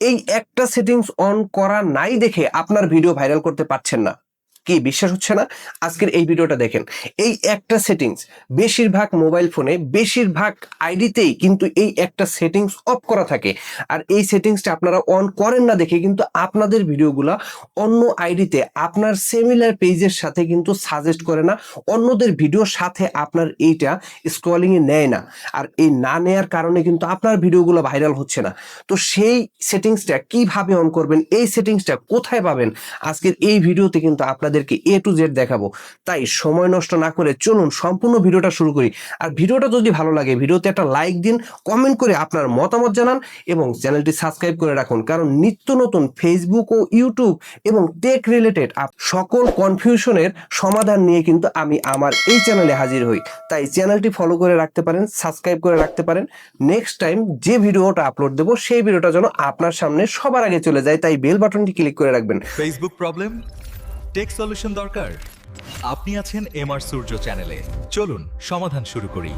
এই একটা settings on করা নাই দেখে আপনার ভিডিও ভাইরাল করতে পারছেন না। কি বিশ্বাস হচ্ছে না? আজকের এই ভিডিওটা দেখেন। এই একটা সেটিংস বেশিরভাগ মোবাইল ফোনে বেশিরভাগ আইডিতেই কিন্তু এই একটা সেটিংস অফ করা থাকে। আর এই সেটিংসটা আপনারা অন করেন না দেখে কিন্তু আপনাদের ভিডিওগুলা অন্য আইডিতে আপনার সিমিলার পেজের সাথে কিন্তু সাজেস্ট করে না, অন্যদের ভিডিওর সাথে আপনার এইটা স্ক্রলিং এ নেয় না। আর এই না নেয়ার কারণে কিন্তু আপনার ভিডিওগুলো ভাইরাল হচ্ছে না। তো সেই সেটিংসটা কীভাবে অন করবেন, এই সেটিংসটা কোথায় পাবেন, আজকের এই ভিডিওতে কিন্তু আপনাদেরকে এ টু জেড দেখাবো। তাই সময় নষ্ট না করে চলুন সম্পূর্ণ ভিডিওটা শুরু করি। আর ভিডিওটা যদি ভালো লাগে, ভিডিওতে একটা লাইক দিন কমেন্ট করে আপনার মতামত জানান এবং চ্যানেলটি সাবস্ক্রাইব করে রাখুন। কারণ নিত্য নতুন ফেসবুক ও ইউটিউব এবং টেক রিলেটেড সকল কনফিউশনের সমাধান নিয়ে কিন্তু আমি আমার এই চ্যানেলে হাজির হই। তাই চ্যানেলটি ফলো করে রাখতে পারেন সাবস্ক্রাইব করে রাখতে পারেন। নেক্সট টাইম যে ভিডিওটা আপলোড দেবো, সেই ভিডিওটা যেন আপনার সামনে সবার আগে চলে যায়। তাই বেল বাটনটি ক্লিক করে রাখবেন। ফেসবুক প্রবলেম টেক সলিউশন দরকার? আপনি আছেন এম আর সূর্য চ্যানেলে চলুন সমাধান শুরু করি।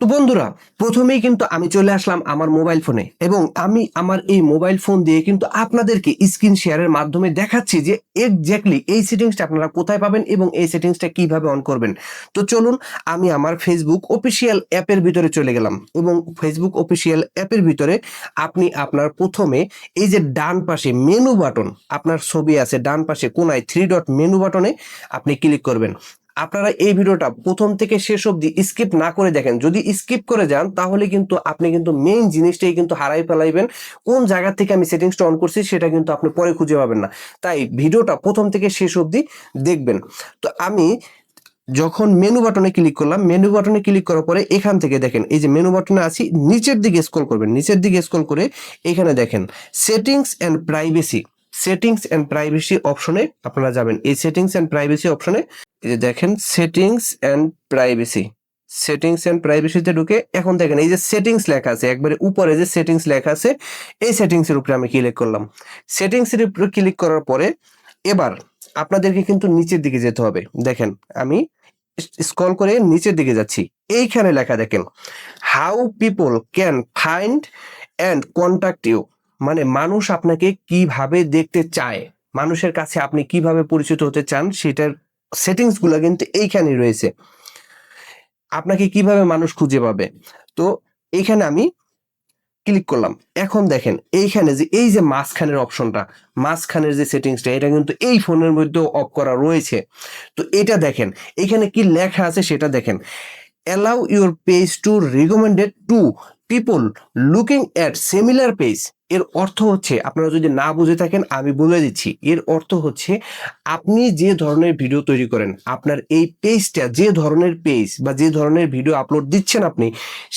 তো বন্ধুরা, প্রথমেই কিন্তু আমি চলে আসলাম আমার মোবাইল ফোনে এবং আমি আমার এই মোবাইল ফোন দিয়ে কিন্তু আপনাদেরকে স্ক্রিন শেয়ারের মাধ্যমে দেখাচ্ছি যে এক্স্যাক্টলি এই সেটিংসটা আপনারা কোথায় পাবেন এবং এই সেটিংসটা কীভাবে অন করবেন। তো চলুন, আমি আমার ফেসবুক অফিসিয়াল অ্যাপের ভিতরে চলে গেলাম এবং ফেসবুক অফিসিয়াল অ্যাপের ভিতরে আপনি আপনার প্রথমে এই যে ডান পাশে মেনু বাটন আপনার ছবি আছে ডান পাশে কোনায় থ্রি ডট মেনু বাটনে আপনি ক্লিক করবেন। আপনারা এই ভিডিওটা প্রথম থেকে শেষ অবধি স্কিপ না করে দেখেন। যদি স্কিপ করে যান, তাহলে কিন্তু আপনি কিন্তু মেইন জিনিসটাই কিন্তু হারাই ফেলাইবেন। কোন জায়গা থেকে আমি সেটিংসটা অন করছি, সেটা কিন্তু আপনি পরে খুঁজে পাবেন না। তাই ভিডিওটা প্রথম থেকে শেষ অবধি দেখবেন। তো আমি যখন মেনু বাটনে ক্লিক করলাম মেনু বাটনে ক্লিক করার পরে এখান থেকে দেখেন, এই যে মেনু বাটনে আছি, নিচের দিকে স্ক্রল করবেন। নিচের দিকে স্ক্রল করে এখানে দেখেন settings and privacy settings and privacy অপশনে আপনারা যাবেন। এই সেটিংস অ্যান্ড প্রাইভেসি অপশনে এই যে দেখেন settings and privacy settings and প্রাইভেসিতে ঢুকে এখন দেখেন, এই যে সেটিংস লেখা আছে, একবারে উপরে যে সেটিংস লেখা আছে, এই সেটিংস এর উপরে আমি ক্লিক করলাম। সেটিংস এর উপরে ক্লিক করার পরে এবার আপনাদেরকে কিন্তু নিচের দিকে যেতে হবে। দেখেন, আমি স্ক্রল করে নিচের দিকে যাচ্ছি। এইখানে লেখা দেখেন how people can find and contact you মানে মানুষ আপনাকে কীভাবে দেখতে চায়, মানুষের কাছে আপনি কীভাবে পরিচিত হতে চান, সেটার সেটিংসগুলো কিন্তু এইখানে রয়েছে। আপনাকে কীভাবে মানুষ খুঁজে পাবে? তো এইখানে আমি ক্লিক করলাম। এখন দেখেন, এইখানে যে, এই যে মাঝখানের অপশনটা মাঝখানের যে সেটিংসটা এটা কিন্তু এই ফোনের মধ্যেও অফ করা রয়েছে। তো এটা দেখেন এখানে কি লেখা আছে সেটা দেখেন। Allow your page to recommended to people looking at similar page এর অর্থ হচ্ছে, আপনারা যদি না বুঝে থাকেন, আমি বলে দিচ্ছি, এর অর্থ হচ্ছে, আপনি যে ধরনের ভিডিও তৈরি করেন, আপনার এই পেজটা যে ধরনের পেজ বা যে ধরনের ভিডিও আপলোড দিচ্ছেন আপনি,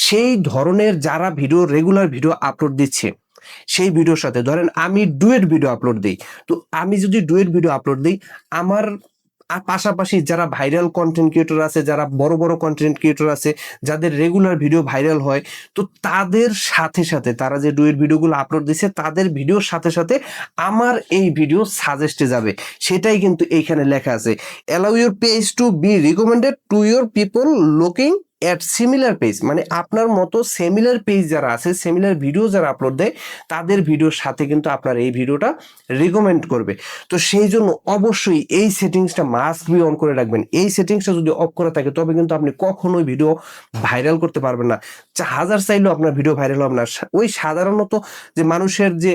সেই ধরনের যারা ভিডিও রেগুলার ভিডিও আপলোড দিচ্ছে, সেই ভিডিওর সাথে ধরেন আমি ডুয়েট ভিডিও আপলোড দিই, তো আমি যদি ডুয়েট ভিডিও আপলোড দিই, আমার আর পাশাপাশি যারা ভাইরাল কন্টেন্ট ক্রিয়েটর আছে, যারা বড় বড় কন্টেন্ট ক্রিয়েটর আছে, যাদের রেগুলার ভিডিও ভাইরাল হয়, তো তাদের সাথে সাথে তারা যে ডুয়েট ভিডিওগুলো আপলোড দিচ্ছে তাদের ভিডিওর সাথে সাথে আমার এই ভিডিও সাজেস্টে যাবে। সেটাই কিন্তু এইখানে লেখা আছে। Allow your page to be recommended to your people looking at similar page মানে আপনার মতো সিমিলার পেজ যারা আছে সিমিলার ভিডিও যারা আপলোড দেয়, তাদের ভিডিওর সাথে কিন্তু আপনার এই ভিডিওটা রেকমেন্ড করবে। তো সেই জন্য অবশ্যই এই সেটিংসটা মাস্ক বি অন করে রাখবেন। এই সেটিংসটা যদি অফ করা থাকে, তবে কিন্তু আপনি কখনোই ভিডিও ভাইরাল করতে পারবেন না। হাজার চাইলেও আপনার ভিডিও ভাইরাল হবে না। ওই সাধারণত যে মানুষের যে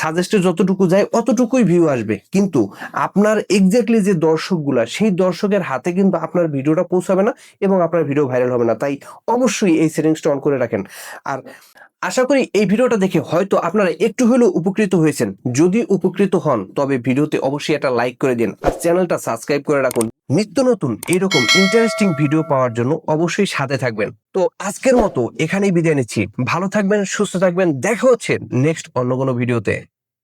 সাজেস্টে যতটুকু যায়, অতটুকুই ভিউ আসবে। কিন্তু আপনার এক্স্যাক্টলি যে দর্শকগুলা, সেই দর্শকের হাতে কিন্তু আপনার ভিডিওটা পৌঁছাবে না এবং আপনার ভিডিও ভাইরাল হবে না, তাই অবশ্যই এই সেটিংসটা অন করে রাখেন। আর আশা করি এই ভিডিওটা দেখে হয়তো আপনারা একটু হলেও উপকৃত হয়েছেন। যদি উপকৃত হন, তবে ভিডিওতে অবশ্যই একটা লাইক করে দিন আর চ্যানেলটা সাবস্ক্রাইব করে রাখুন। নিত্য নতুন এরকম ইন্টারেস্টিং ভিডিও পাওয়ার জন্য অবশ্যই সাথে থাকবেন। তো আজকের মতো এখানেই বিদায় নিচ্ছি। ভালো থাকবেন, সুস্থ থাকবেন। দেখা হচ্ছে নেক্সট অন্য কোনো ভিডিওতে